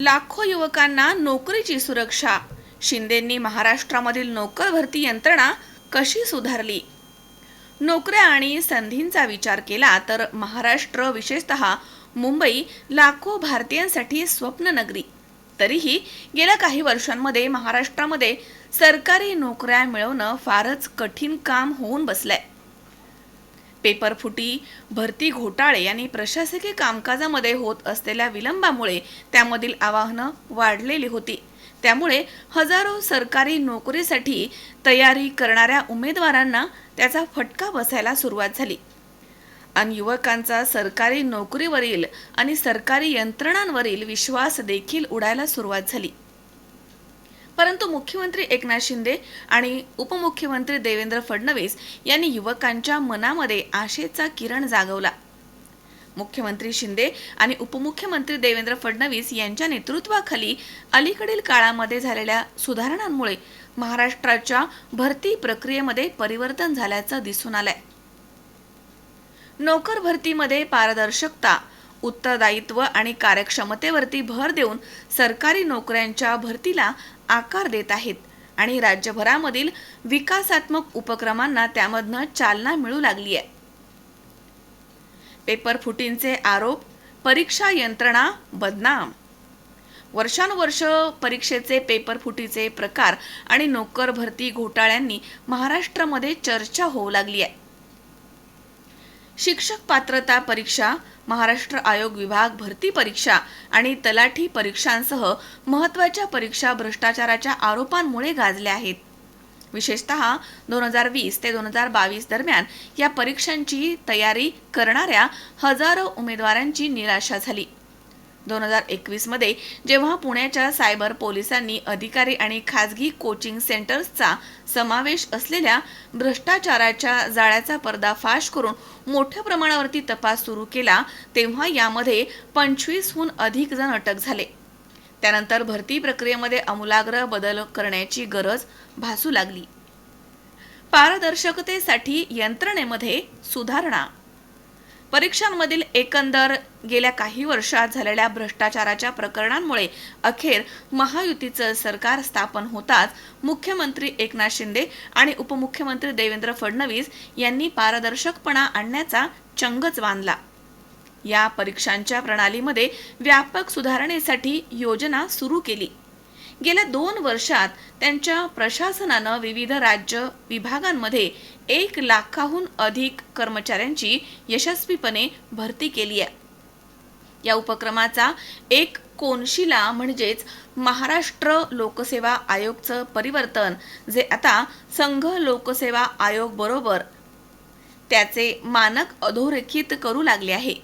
लाखो युवकांना नोकरीची सुरक्षा. शिंदेंनी महाराष्ट्रामधील नोकर भरती यंत्रणा कशी सुधारली? नोकऱ्या आणि संधींचा विचार केला तर महाराष्ट्र विशेषतः मुंबई लाखो भारतीयांसाठी स्वप्न नगरी. तरीही गेल्या काही वर्षांमध्ये महाराष्ट्रामध्ये सरकारी नोकऱ्या मिळवणं फारच कठीण काम होऊन बसलंय. पेपरफुटी भरती घोटाळे आणि प्रशासकीय कामकाजामध्ये होत असलेल्या विलंबामुळे त्यामधील आव्हानं वाढलेली होती. त्यामुळे हजारो सरकारी नोकरीसाठी तयारी करणाऱ्या उमेदवारांना त्याचा फटका बसायला सुरुवात झाली. आणि युवकांचा सरकारी नोकरीवरील आणि सरकारी यंत्रणांवरील विश्वास देखील उडायला सुरुवात झाली. परंतु मुख्यमंत्री एकनाथ शिंदे आणि उपमुख्यमंत्री देवेंद्र फडणवीस यांनी युवकांच्या मनामध्ये आशेचा किरण जागवला. मुख्यमंत्री शिंदे आणि उपमुख्यमंत्री देवेंद्र फडणवीस यांच्या नेतृत्वाखाली अलीकडील काळामध्ये झालेल्या सुधारणांमुळे महाराष्ट्राच्या भरती प्रक्रियेमध्ये परिवर्तन झाल्याचं दिसून आलंय. नोकर भरतीमध्ये पारदर्शकता उत्तरदायित्व आणि कार्यक्षमतेवरती भर देऊन सरकारी नोकऱ्यांच्या भरतीला आकार देत आहेत. आणि राज्यभरामधील विकासात्मक उपक्रमांना त्यामधनं चालना मिळू लागली आहे. पेपर फुटींचे आरोप परीक्षा यंत्रणा बदनाम. वर्षानुवर्ष परीक्षेचे पेपर फुटीचे प्रकार आणि नोकर भरती घोटाळ्यांनी महाराष्ट्रामध्ये चर्चा होऊ लागली आहे. शिक्षक पात्रता परीक्षा महाराष्ट्र आयोग विभाग भरती परीक्षा आणि तलाठी परीक्षांसह महत्त्वाच्या परीक्षा भ्रष्टाचाराच्या आरोपांमुळे गाजल्या आहेत. विशेषतः दोन हजार वीस ते दोन हजार बावीस दरम्यान या परीक्षांची तयारी करणाऱ्या हजारो उमेदवारांची निराशा झाली. दोन हजार एकवीसमध्ये जेव्हा पुण्याच्या सायबर पोलिसांनी अधिकारी आणि खाजगी कोचिंग सेंटर्सचा समावेश असलेल्या भ्रष्टाचाराच्या जाळ्याचा पर्दाफाश करून मोठ्या प्रमाणावरती तपास सुरू केला तेव्हा यामध्ये पंचवीसहून अधिक जण अटक झाले. त्यानंतर भरती प्रक्रियेमध्ये आमूलाग्र बदल करण्याची गरज भासू लागली. पारदर्शकतेसाठी यंत्रणेमध्ये सुधारणा परीक्षांमधील एकंदर गेल्या काही वर्षात झालेल्या भ्रष्टाचाराच्या प्रकरणांमुळे अखेर महायुतीचं सरकार स्थापन होताच मुख्यमंत्री एकनाथ शिंदे आणि उपमुख्यमंत्री देवेंद्र फडणवीस यांनी पारदर्शकपणा आणण्याचा चंगच बांधला. या परीक्षांच्या प्रणालीमध्ये व्यापक सुधारणेसाठी योजना सुरू केली. गेल्या दोन वर्षात त्यांच्या प्रशासनानं विविध राज्य विभागांमध्ये एक लाखाहून अधिक कर्मचाऱ्यांची यशस्वीपणे भरती केली आहे. या उपक्रमाचा एक कोनशिला म्हणजेच महाराष्ट्र लोकसेवा आयोगचं परिवर्तन जे आता संघ लोकसेवा आयोग बरोबर त्याचे मानक अधोरेखित करू लागले आहे.